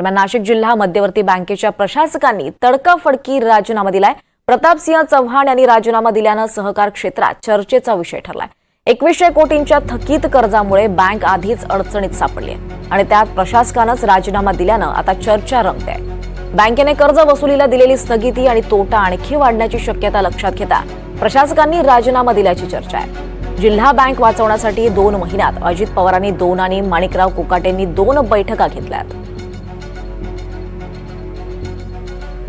दरम्यान नाशिक जिल्हा मध्यवर्ती बँकेच्या प्रशासकांनी तडकाफडकी राजीनामा दिलाय. प्रतापसिंह चव्हाण यांनी राजीनामा दिल्यानं सहकार क्षेत्रात चर्चेचा विषय ठरलाय. एकवीसशे कोटींच्या थकीत कर्जामुळे बँक आधीच अडचणीत सापडली आणि त्यात प्रशासकानंच राजीनामा दिल्यानं आता चर्चा रंगते बँकेने कर्ज वसुलीला दिलेली स्थगिती आणि तोटा आणखी वाढण्याची शक्यता लक्षात घेता प्रशासकांनी राजीनामा दिल्याची चर्चा आहे. जिल्हा बँक वाचवण्यासाठी दोन महिन्यात अजित पवारांनी दोन आणि माणिकराव कोकाटेंनी दोन बैठका घेतल्यात.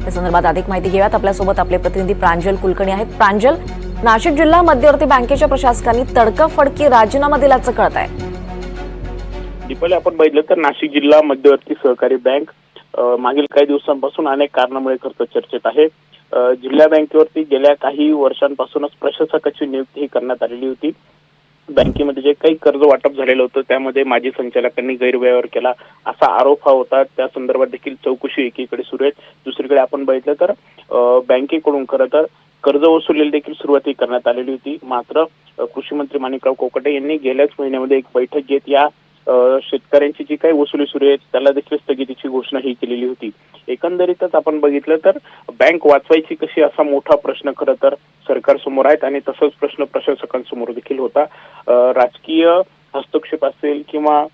या संदर्भात अधिक माहिती घेऊयात. आपल्यासोबत आपले प्रतिनिधी प्रांजल कुलकर्णी आहेत. प्रांजल नाशिक जिल्हा मध्यवर्ती बँकेच्या प्रशासकांनी तडकाफडकी राजीनामा दिल्याचं कळत आहे दीपाली आपण बघितलं तर नाशिक जिल्हा मध्यवर्ती सहकारी बँक मागील काही दिवसांपासून अनेक कारणामुळे खर्च चर्चेत आहे. जिल्हा बँकेवरती गेल्या काही वर्षांपासूनच प्रशासकाची नियुक्ती करण्यात आलेली होती. बँकेमध्ये जे काही कर्ज वाटप झालेलं होतं त्यामध्ये माजी संचालकांनी गैरव्यवहार केला असा आरोप हा होता. त्या संदर्भात देखील चौकशी एकीकडे सुरू आहे. दुसरीकडे आपण बघितलं तर बँकेकडून खरं तर कर्ज वसुलीला देखील सुरुवाती करण्यात आलेली होती. मात्र कृषी मंत्री माणिकराव कोकटे यांनी गेल्याच महिन्यामध्ये एक बैठक घेत या शेतकऱ्यांची जी काही वसुली सुरू आहे त्याला देखील स्थगितीची घोषणा ही केलेली होती. एकंदरीतच आपण बघितलं तर बँक वाचवायची कशी असा मोठा प्रश्न खरं तर सरकारसमोर आहेत आणि तसंच प्रश्न प्रशासकांसमोर देखील होता. राजकीय हस्तक्षेप असेल किंवा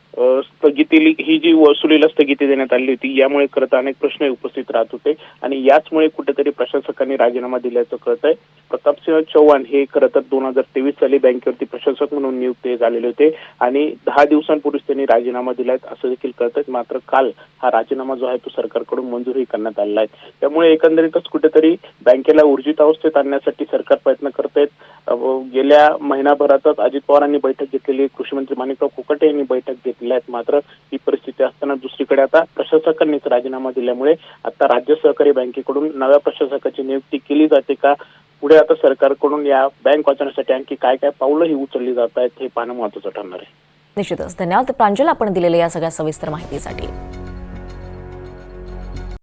स्थगिती ही जी वसुलीला स्थगिती देण्यात आली होती यामुळे खरं तर अनेक प्रश्न उपस्थित राहत होते आणि याचमुळे कुठेतरी प्रशासकांनी राजीनामा दिल्याचं कळत आहे. प्रतापसिंह चव्हाण हे खरं तर दोन हजार तेवीस साली बँकेवरती प्रशासक म्हणून नियुक्त झालेले होते आणि दहा दिवसांपूर्वीच त्यांनी राजीनामा दिलाय असं देखील कळत आहे. मात्र काल हा राजीनामा जो आहे तो सरकारकडून मंजूरही करण्यात आलेला आहे. त्यामुळे एकंदरीतच कुठेतरी बँकेला ऊर्जित अवस्थेत आणण्यासाठी सरकार प्रयत्न करत आहेत. गेल्या महिनाभरातच अजित पवारांनी बैठक घेतलेली आहे. कृषी मंत्री माणिकराव कोकटे यांनी बैठक घेतलेली आहेत. मात्र ही परिस्थिती असताना दुसरीकडे आता प्रशासकांनीच राजीनामा दिल्यामुळे आता राज्य सहकारी बँकेकडून नव्या प्रशासकाची नियुक्ती केली जाते का? पुढे आता सरकारकडून या बँक वाचवण्यासाठी आणखी काय काय पावलं ही उचलली जात आहेत हे पाहणं महत्वाचं ठरणार आहे. निश्चितच. धन्यवाद. प्रांजल आपण दिलेल्या या सगळ्या सविस्तर माहितीसाठी.